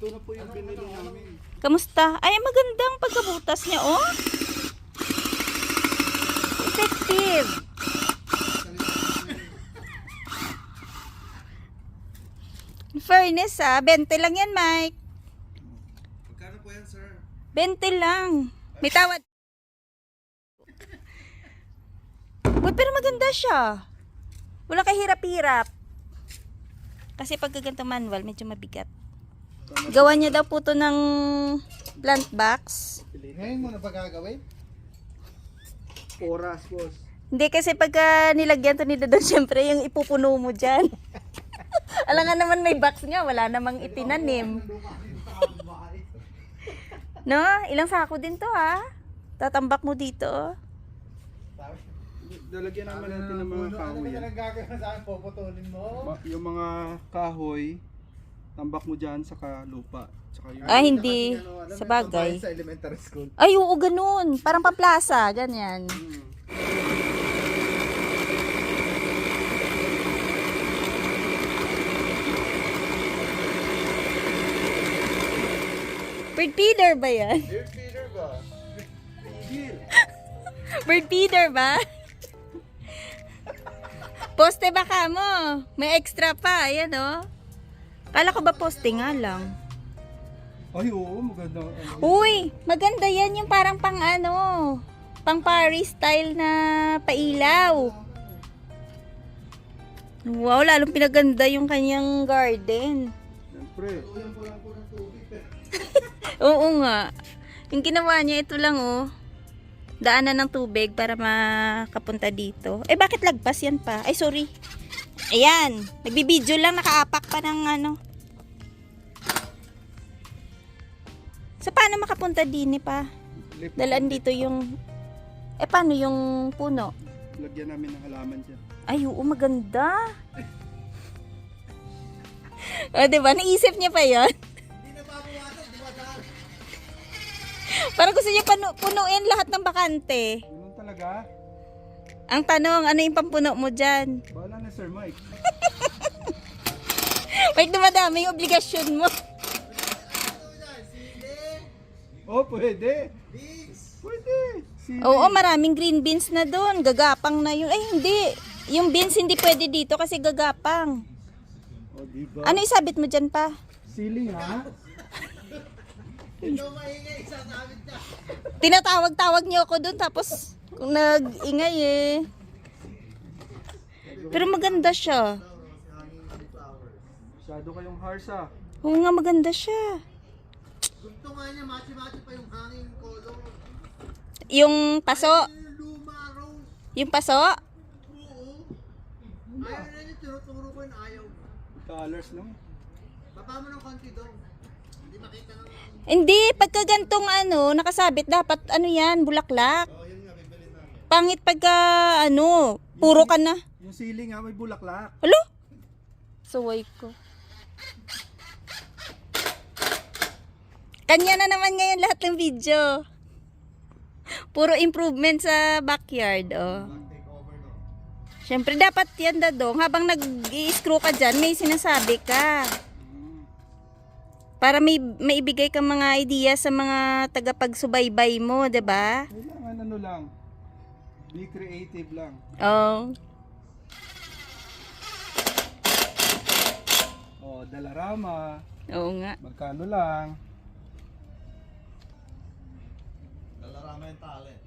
Ito na po yung binili namin. Kamusta? Ay, magandang pagkabutas niya, oh. Effective. In fairness, ah, 20 lang yan, Mike. Magkano po yan, sir? 20 lang. May tawad. Uy, pero maganda siya. Wala kahirap-hirap. Kasi pag ganito manual, medyo mabigat. Gawa niya daw po to ng plant box. Ngayon mo na ba gagawin? Oras, boss. Hindi kasi pagka nilagyan to nila doon, syempre yung ipupuno mo dyan. Alam nga naman may box nga, wala namang itinanim. No? Ilang sako din to ha? Tatambak mo dito. Lalagyan naman natin ng mga kahoy yan. Ano gagawin sa akin? Puputulin mo? Yung mga kahoy, tambak mo dyan sa lupa. Tsaka yung... Ah, hindi. Ano, Sa bagay. Sa elementary school. Ay, oo, ganun. Parang pamplasa. Ganyan. Hmm. Bird feeder ba yan? Dear Peter ba? Bird feeder ba? Poste ba ka mo? May extra pa. Ayan, oh. Kala ko ba poste nga lang? Ay, oo, maganda. Ano, Uy, maganda yan yung parang pang ano, pang Paris style na pailaw. Wow, lalong pinaganda yung kanyang garden. Siyempre. Oo nga. Yung ginawa niya, ito lang oh. Daanan ng tubig para makapunta dito. Eh, bakit lagpas yan pa? Ay, sorry. Ayan. Nagbibideo lang, nakaapak pa ng ano. Sa paano makapunta din eh, pa? Dalaan dito yung... Eh, paano yung puno? Lagyan namin ng halaman dyan. Ay, oo, maganda. o, diba? Naisip niya pa yon Parang gusto niya panu- punuin lahat ng bakante. Ganun talaga. Ang tanong, ano yung pampuno mo dyan? Bahala na, Sir Mike. Wait, dumadami yung obligasyon mo. Oh, pwede. Pwede. Sili. Oo, maraming green beans na doon. Gagapang na yun. Ay, hindi. Yung beans hindi pwede dito kasi gagapang. Oh, diba? Ano isabit mo dyan pa? Sili, ha? Tinatawag-tawag niyo ako doon tapos kung nag-ingay eh. Pero maganda siya. Masyado kayong harsh, ah. Oo nga, maganda siya. Gusto nga niya, machi-machi pa yung hangin color. Yung paso, Yung luma, rose. yung paso, Oo. Ayaw na niya, tinuturo ko yun, ayaw. Colors lang. Baba mo ng konti daw. Hindi makita ng... Hindi, pagka gantong ano, nakasabit, dapat ano yan, bulaklak. Oh, yun nga, bibili na. Pangit pagka ano, puro ka na. Yung sili nga may bulaklak. Alo? Suway ko. Kanya na naman ngayon lahat ng video. Puro improvement sa backyard, oh. Siyempre, dapat yan, dadong. Habang nag-i-screw ka dyan, may sinasabi ka. Para may maibigay kang mga idea sa mga tagapagsubaybay mo, ba? Kailangan ano lang. Be creative lang. Oh. Oh, dalarama. Oo nga. Magkano lang. Dalarama yung talent.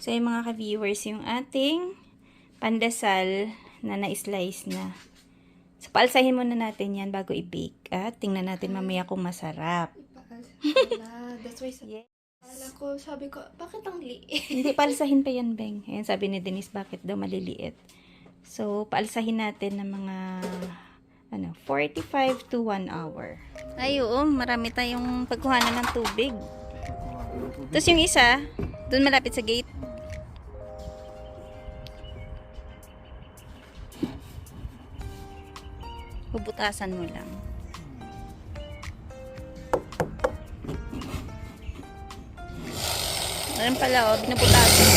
So, yung mga ka-viewers, yung ating pandasal na na-slice na. So, paalsahin muna natin yan bago i-bake. At tingnan natin mamaya kung masarap. That's why sa... Yes. Kala ko, sabi ko, bakit ang liit? Hindi, paalsahin pa yan, Beng. Ayan, sabi ni Denise, bakit daw maliliit. So, paalsahin natin ng mga ano, 45 to 1 hour. Ay, oo, marami tayong pagkuhanan ng tubig. Tapos yung isa, doon malapit sa gate. Bubutasan mo lang. Ayan pala, oh, binubutasan.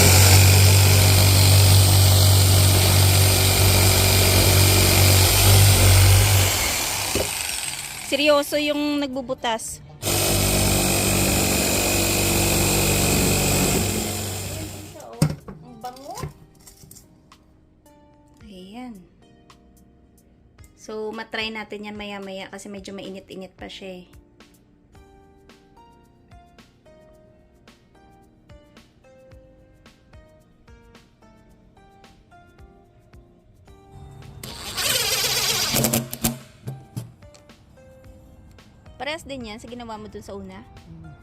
Seryoso yung nagbubutas. So, matry natin yan maya-maya kasi medyo mainit-init pa siya eh. Parehas din yan sa ginawa mo dun sa una. Mm,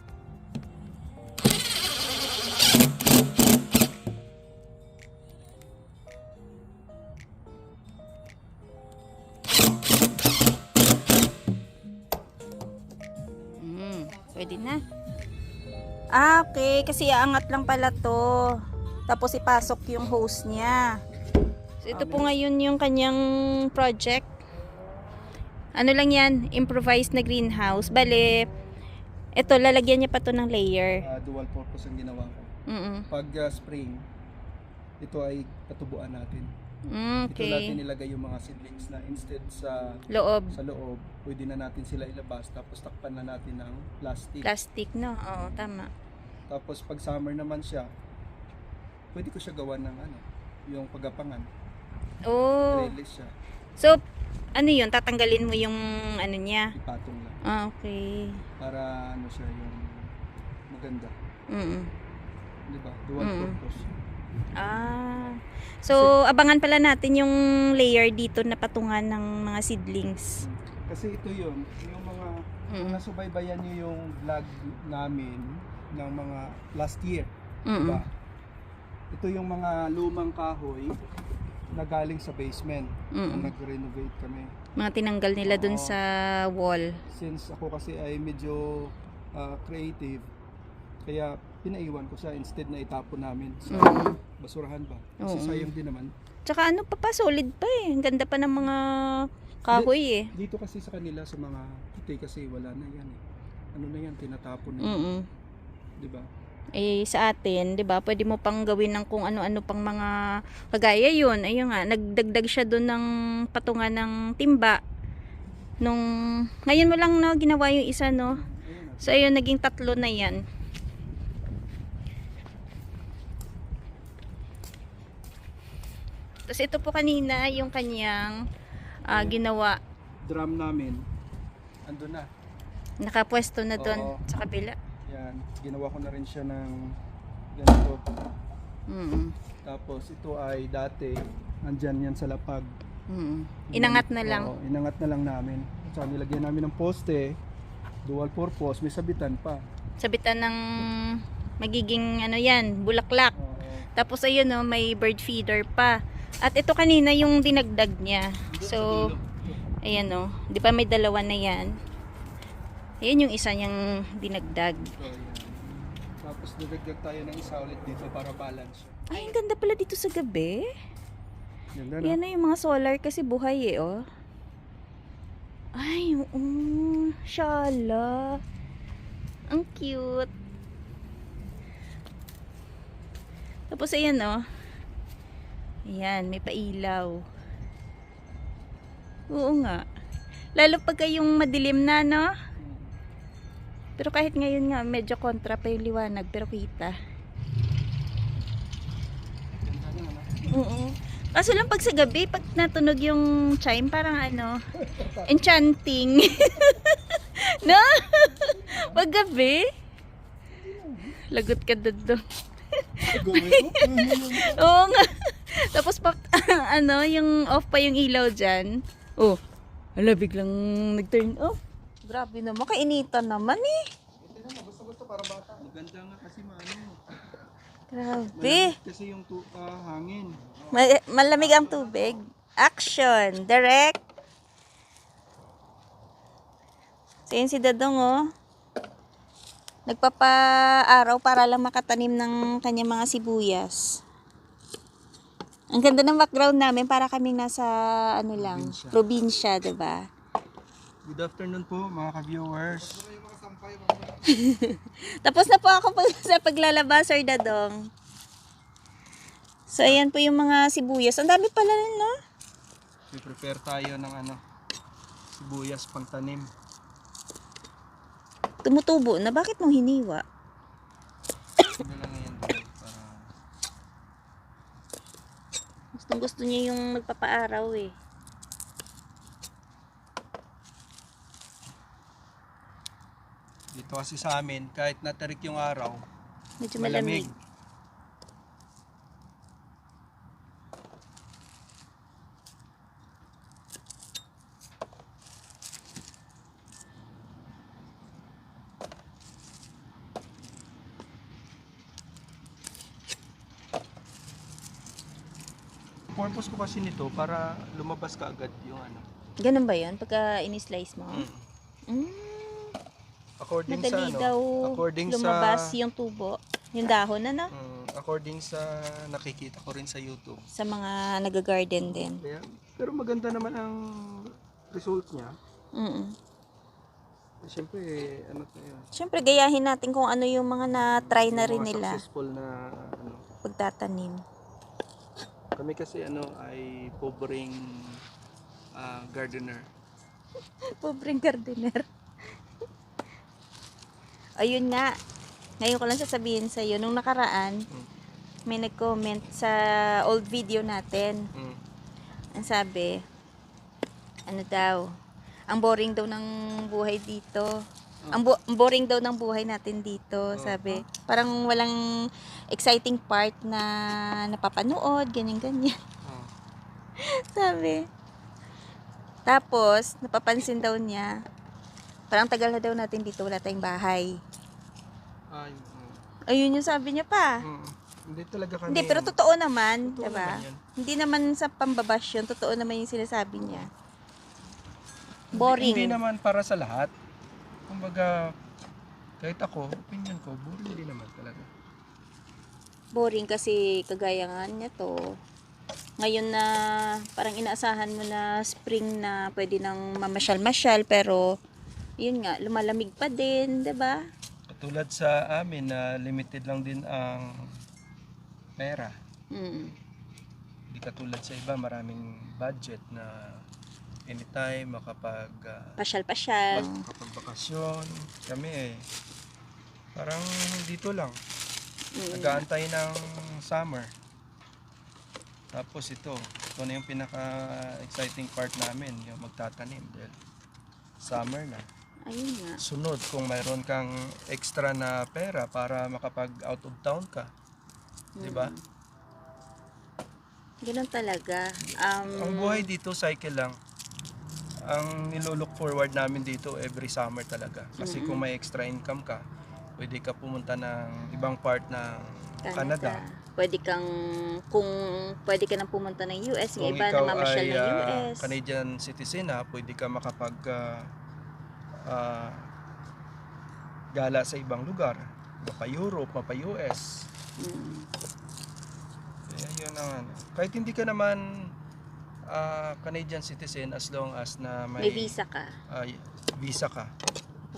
pwede na. Ah, okay. Kasi aangat lang pala to. Tapos ipasok yung hose niya. So, ito po ngayon yung kanyang project. Ano lang yan? Improvised na greenhouse. Bale, ito, lalagyan niya pa to ng layer. Ah, dual purpose ang ginawa ko. Mm Pag ah, spring, ito ay patubuan natin. Mm, Ito natin Okay. nilagay yung mga seedlings na instead sa Loob. sa loob, pwede na natin sila ilabas tapos takpan na natin ng plastic. Plastic, no? Oo, tama. Tapos pag summer naman siya, pwede ko siya gawa ng ano, yung pagapangan. Oh. Trellis siya, So, ano yun? Tatanggalin mo yung ano niya? ipatong lang. Ah, okay. Para ano siya yung maganda. Mm Di ba? Dual Mm. purpose. Ah. So, abangan pala natin yung layer dito na patungan ng mga seedlings. Kasi ito yun, yung mga Mm. mga subaybayan niyo yung vlog namin ng mga last year. Mm Diba? Ito yung mga lumang kahoy na galing sa basement Mm. nung nag-renovate kami. Mga tinanggal nila dun Oo. sa wall. Since ako kasi ay medyo ah, creative, kaya pinaiwan ko siya instead na itapon namin sa Mm. basurahan ba. Kasi Oo. sayang din naman. Tsaka ano pa pa, solid pa eh. Ang ganda pa ng mga kahoy eh. Dito kasi sa kanila sa mga puti kasi wala na yan eh. Ano na yan, tinatapon na yan. Di ba? Eh, sa atin, di ba, pwede mo pang gawin ng kung ano-ano pang mga kagaya yun. Ayun nga, nagdagdag siya doon ng patungan ng timba. Nung, ngayon mo lang no, ginawa yung isa no. Ayun. So, ayun, naging tatlo na yan. Tapos ito po kanina, yung kanyang ah, ginawa. Drum namin, andun na. Nakapwesto na doon Oo. sa kabila. Yan, ginawa ko na rin siya ng ganito. Mm Tapos ito ay dati, andyan yan sa lapag. -mm. Inangat na lang. Oo, inangat na lang namin. At saka nilagyan namin ng poste, dual purpose, may sabitan pa. Sabitan ng magiging ano yan, bulaklak. Oo. Tapos ayun no, may bird feeder pa. At ito kanina yung dinagdag niya. So, ayan no, di ba may dalawa na yan? Ayan yung isa niyang dinagdag. Tapos didagdag tayo ng isa ulit dito para balance. Ay, ang ganda pala dito sa gabi. Ganda no? Yan na yung mga solar kasi buhay eh, oh. Ay, oo. Shala. Ang cute. Tapos ayan, oh. Ayan, may pailaw. Oo nga. Lalo pagka yung madilim na, no? Pero kahit ngayon nga, medyo kontra pa yung liwanag, pero kita. Oo. Kaso lang pag sa gabi, pag natunog yung chime, parang ano, enchanting. no? pag gabi, lagot ka doon. Oo nga. Tapos pag, ano, yung off pa yung ilaw dyan. Oh, ala, biglang nag-turn off. Grabe naman, kainitan naman eh. Ito na, gusto gusto para bata. Maganda nga kasi maano. Grabe. Malamig kasi yung ah, hangin. Ma- malamig ang tubig. Action. Direct. So, yun si Dadong, oh. Nagpapa-araw para lang makatanim ng kanyang mga sibuyas. Ang ganda ng background namin para kaming nasa ano lang, Probinsya. probinsya, 'di ba? Good afternoon po mga ka-viewers. Tapos na po ako pag sa paglalaba, Sir Dadong. So, ayan po yung mga sibuyas. Ang dami pala rin, no? prepare tayo ng ano, sibuyas pang tanim. Tumutubo na. Bakit mo hiniwa? Ano lang yan doon para Gustong gusto niya yung nagpapaaraw eh. dito kasi sa amin kahit natarik yung araw, Medyo malamig. malamig. Purpose ko kasi nito para lumabas ka agad yung ano. Ganun ba yun? Pagka in-slice mo? Mm. Mm, According sa madali ano, daw according lumabas sa yung tubo. Yung dahon, ano? Mm, according sa nakikita ko rin sa YouTube. Sa mga nag-garden din. Kaya, pero maganda naman ang result niya. Mm Siyempre, ano tayo, Siyempre, gayahin natin kung ano yung mga na-try na rin mga nila successful na ano. pagtatanim. Kami kasi ano ay pobreng ah, gardener. Pobreng gardener. Ayun nga. Ngayon ko lang sasabihin sa iyo nung nakaraan, Mm. may nag-comment sa old video natin. Mm. Ang sabi, ano daw, ang boring daw ng buhay dito. Ang, bo- ang boring daw ng buhay natin dito, sabi. Parang walang exciting part na napapanood, ganyan-ganyan. Oh. Sabi. Tapos, napapansin daw niya, parang tagal na daw natin dito, wala tayong bahay. Ay, mm. Ayun yung sabi niya pa. Mm. Hindi talaga kami. Hindi, pero totoo naman, Totoo diba? naman yun. Hindi naman sa pambabash yun, totoo naman yung sinasabi niya. Hindi- Boring. Hindi, naman para sa lahat. Kumbaga, kahit ako, opinion ko, boring din naman talaga. Boring kasi kagaya nga niya to. Ngayon na parang inaasahan mo na spring na pwede nang mamasyal-masyal pero yun nga, lumalamig pa din, 'di ba? Katulad sa amin na limited lang din ang pera. Mm. Hindi katulad sa iba, maraming budget na anytime makapag ah, Pasyal-pasyal. makapagbakasyon. Kami eh, parang dito lang. Mm. Nag-aantay ng summer. Tapos ito, ito na yung pinaka-exciting part namin, yung magtatanim. Dahil summer na. Ayun nga. Sunod, kung mayroon kang extra na pera para makapag out of town ka. Di ba? Ganun talaga. Um, Ang buhay dito, cycle lang. Ang nilook forward namin dito every summer talaga. Kasi kung may extra income ka, pwede ka pumunta ng ibang part ng Canada. Canada. Pwede kang, kung pwede ka nang pumunta ng US, yung Kung iba ikaw na mamasyal ay ng ah, US. Canadian citizen na, pwede ka makapag ah, ah, gala sa ibang lugar. Mapa Europe, mapa US. Mm. Kaya yun ang ano. Kahit hindi ka naman ah, Canadian citizen as long as na may, May visa ka. ah, visa ka,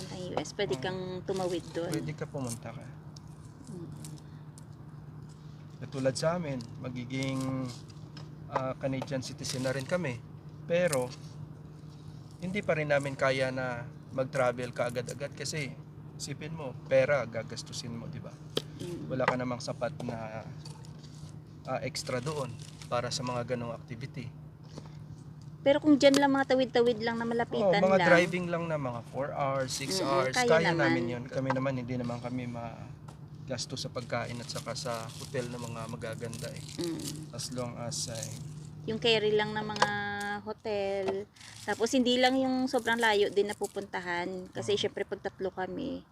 Punta ng US. Pwede Mm. kang tumawid doon. pwede ka pumunta ka. Katulad sa amin, magiging ah, Canadian citizen na rin kami. Pero, hindi pa rin namin kaya na mag-travel ka agad-agad kasi isipin mo, pera gagastusin mo, di ba? Mm. Wala ka namang sapat na ah, extra doon para sa mga ganong activity. Pero kung dyan lang mga tawid-tawid lang na malapitan mga lang. driving lang na mga 4 hours, 6 Mm, hours, kaya kaya, naman. namin yun. Kami naman, hindi naman kami ma gasto sa pagkain at saka sa hotel na mga magaganda eh. Mm. As long as ay Yung carry lang ng mga hotel. Tapos hindi lang yung sobrang layo din na pupuntahan. Kasi syempre pag tatlo kami,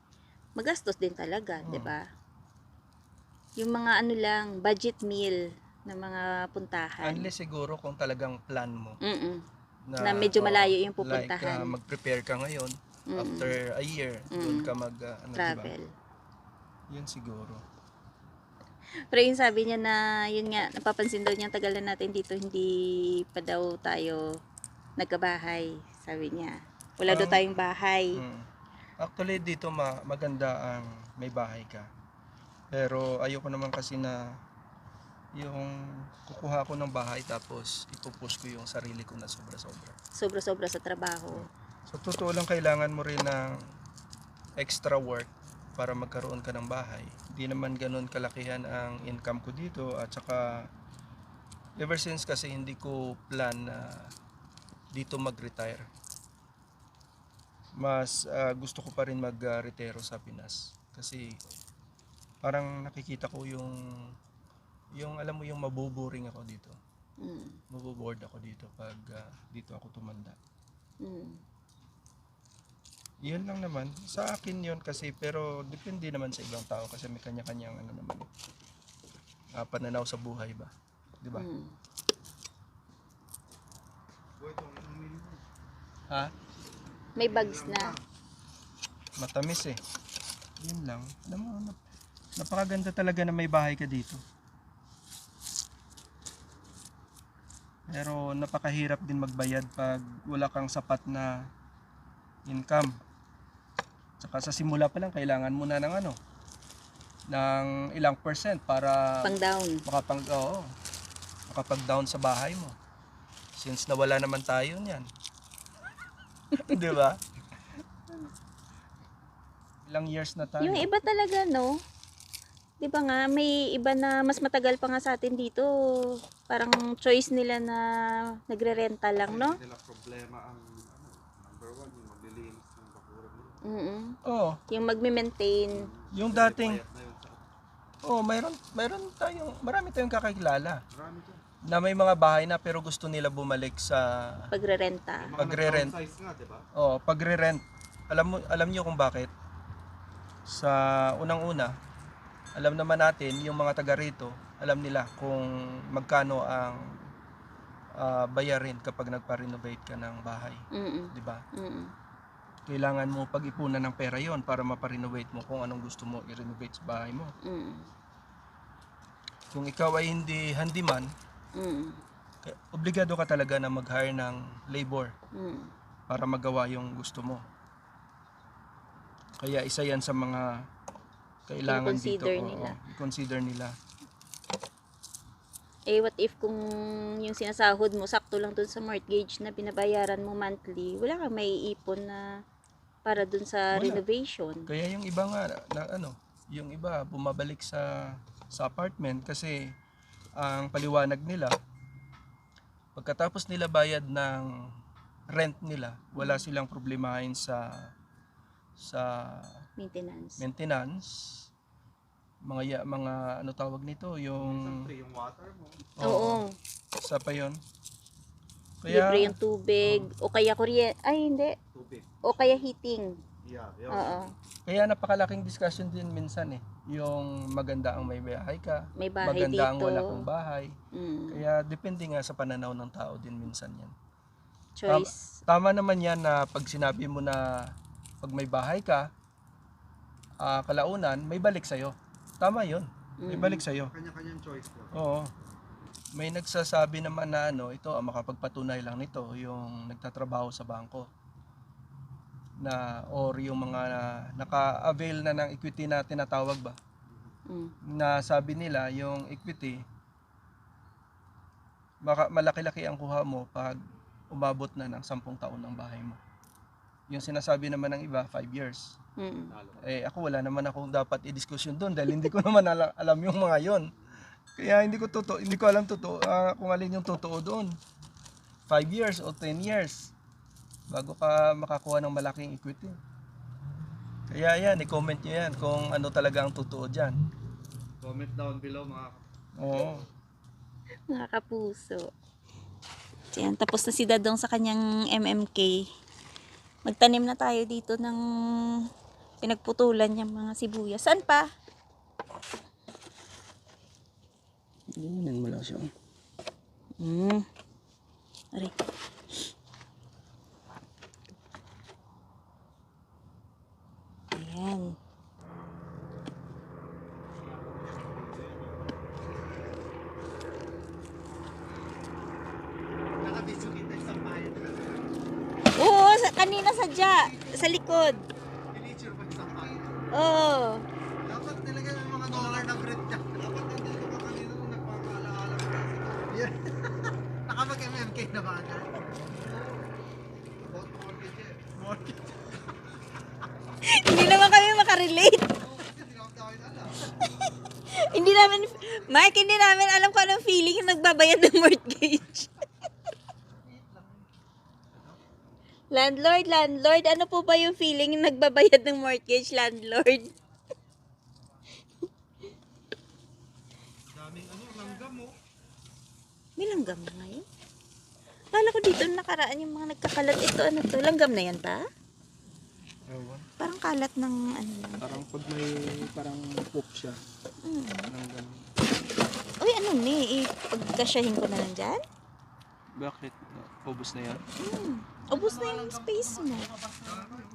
magastos din talaga, Mm. 'di ba? Yung mga ano lang, budget meal na mga puntahan. Unless siguro kung talagang plan mo Mm-mm. na, Na medyo oh, malayo yung Like pupuntahan. uh, mag-prepare ka ngayon Mm-mm. after a year doon Mm. ka mag uh, ano, Travel. Diba? Yun siguro. Pero yung sabi niya na, yun nga, napapansin daw niya ang tagal na natin dito, hindi pa daw tayo nagkabahay, sabi niya. Wala daw tayong bahay. Mm. Actually, dito ma- maganda ang may bahay ka. Pero ayoko naman kasi na yung kukuha ko ng bahay tapos ipupush ko yung sarili ko na sobra-sobra. Sobra-sobra sa trabaho. So, totoo lang kailangan mo rin ng extra work para magkaroon ka ng bahay. Hindi naman ganun kalakihan ang income ko dito at saka ever since kasi hindi ko plan na dito mag-retire. Mas ah, gusto ko pa rin mag-retiro sa Pinas kasi parang nakikita ko yung yung alam mo yung mabuboring ako dito. Mm. Maboboard ako dito pag ah, dito ako tumanda. Mm. Yun lang naman. Sa akin yun kasi pero depende naman sa ibang tao kasi may kanya-kanyang ano naman. ah, pananaw sa buhay ba? 'Di ba? Mm. Ha? May bags na. Matamis eh. Yun lang. Alam mo, nap- napakaganda talaga na may bahay ka dito. Pero napakahirap din magbayad pag wala kang sapat na income. Tsaka sa simula pa lang kailangan mo na ng ano ng ilang percent para Pang down. makapang oo, makapag-down sa bahay mo. Since nawala naman tayo niyan. 'Di ba? Ilang years na tayo. Yung iba talaga, no? Di ba nga, may iba na mas matagal pa nga sa atin dito. Parang choice nila na nagre-renta lang, no? nila problema ang ano, number one, yung maglilinis ng bakuran nila. mm Oo, Yung magme-maintain. yung dating Oh, mayroon mayroon tayong marami tayong kakilala marami dyan. na may mga bahay na pero gusto nila bumalik sa Pagre-renta. Pagre-rent. nga, di ba? oh, pagre-rent. Alam mo alam niyo kung bakit? Sa unang-una, alam naman natin yung mga taga rito, alam nila kung magkano ang ah, bayarin kapag nagpa-renovate ka ng bahay, Mm-mm. 'di ba? Mm-mm. Kailangan mo pag-ipunan ng pera 'yon para mapa-renovate mo kung anong gusto mo i-renovate sa bahay mo. Mm-mm. Kung ikaw ay hindi handyman, Mm-mm. Obligado ka talaga na mag-hire ng labor Mm. para magawa yung gusto mo. Kaya isa yan sa mga kailangan dito. I-consider oo, nila. i-consider nila. Eh, what if kung yung sinasahod mo, sakto lang dun sa mortgage na binabayaran mo monthly, wala kang may ipon na para dun sa Wala. renovation. Kaya yung iba nga na, ano, yung iba bumabalik sa sa apartment kasi ang paliwanag nila pagkatapos nila bayad ng rent nila, wala silang problemahin sa sa Maintenance. maintenance mga ya- mga ano tawag nito yung Free yung water mo, Oo. isa pa yun Libre kaya yung tubig. O kaya kuryente. Ay, hindi. tubig. O kaya heating. Yeah, yun. Oo. kaya napakalaking discussion din minsan eh yung maganda ang may bahay ka May bahay maganda ang dito. wala kang bahay Mm. kaya depende nga sa pananaw ng tao din minsan yan Choice. tama naman yan na pag sinabi mo na pag may bahay ka ah, kalaunan may balik sa'yo tama yun Mm. balik sa'yo Kanya-kanyang choice ko. Oo. May nagsasabi naman na ano, ito ang makapagpatunay lang nito, yung nagtatrabaho sa bangko. Na or yung mga naka-avail na ng equity na tinatawag ba? Mm. Na sabi nila yung equity malaki-laki ang kuha mo pag umabot na ng 10 taon ng bahay mo. Yung sinasabi naman ng iba, 5 years. Mm. Eh ako wala naman akong dapat i-discussion doon dahil hindi ko naman ala- alam yung mga yon. Kaya hindi ko totoo, hindi ko alam totoo ah, kung alin yung totoo doon. 5 years o 10 years bago ka makakuha ng malaking equity. Kaya yan, i-comment nyo yan kung ano talaga ang totoo dyan. Comment down below mga Oo. Nakakapuso. So, yan. Tapos na si Dadong sa kanyang MMK. Magtanim na tayo dito ng pinagputulan niyang mga sibuyas. Saan pa? Ganyan mo lang siya. Mm. Aray. Ayan. kanina sadya. Sa likod. Finiture pa pack. Oo. Dapat nilagyan ng mga dollar na bread ka. Dapat nandito ka kanina nung nagpapaalala ka sa Yeah. Nakapag-MMK na ba? About mortgage eh. Hindi naman kami makarelate. Kasi alam. hindi namin, Mark, hindi namin alam kung anong feeling yung nagbabayad ng mortgage. Landlord, landlord, ano po ba yung feeling yung nagbabayad ng mortgage, landlord? Daming ano, langgam mo. May langgam na ngayon. Kala ko dito nakaraan yung mga nagkakalat. Ito, ano to? Langgam na yan, ta? Ewan. Parang kalat ng ano lang. Parang pag may parang poop siya. Mm. Ng ganun. Uy, ano ni? Ipagkasyahin ko na lang dyan? Bakit? Ubus na yan? Hmm. Ubus na yung space mo.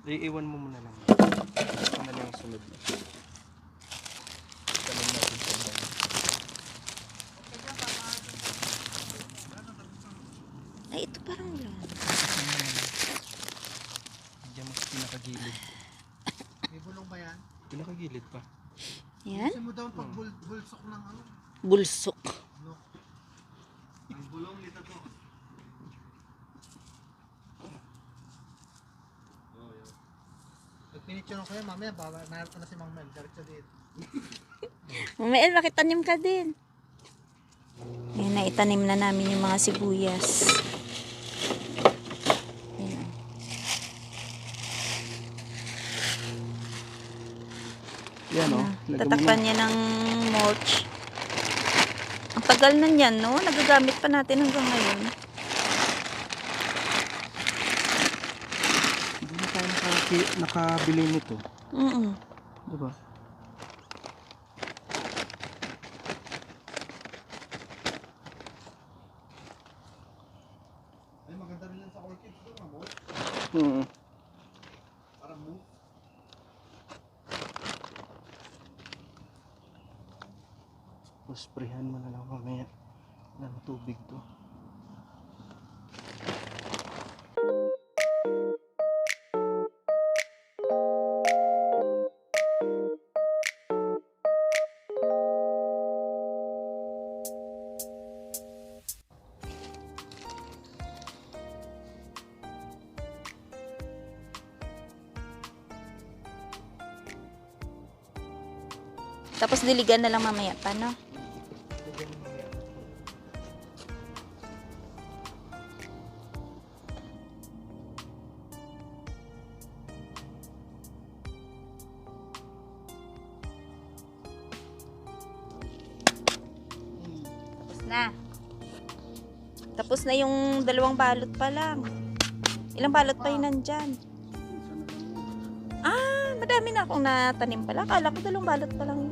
Iiwan mo muna lang. Ano na lang ang sunod na. Tanong natin sa mga. Ay, ito parang wala. Diyan mas pinakagilid. May bulong ba yan? Pinakagilid pa. Yan. Kasi mo daw pag bul- bulsok ng ano. Bulsok. Ang bulong nito to. Pag pinicture ko yun, mamaya, baba, narito na si Mang Mel. Diretso dito. Mamael, bakit tanim ka din? Ayan, naitanim na namin yung mga sibuyas. Ayan. Yan o. Ah, tatakpan niya ng mulch. Ang tagal na niyan, no? Nagagamit pa natin hanggang ngayon. Hindi na nakaki- nakabili nito. Mm Diba? Ay, maganda rin yan sa orchids doon, amo. Hmm. Para move. Pasprehan mo na lang mamaya ng tubig to. Tapos diligan na lang mamaya pa, no? Tapos na. Tapos na yung dalawang balot pa lang. Ilang balot pa yun nandyan? Ah, madami na akong natanim pala. Akala ko dalawang balot pa lang.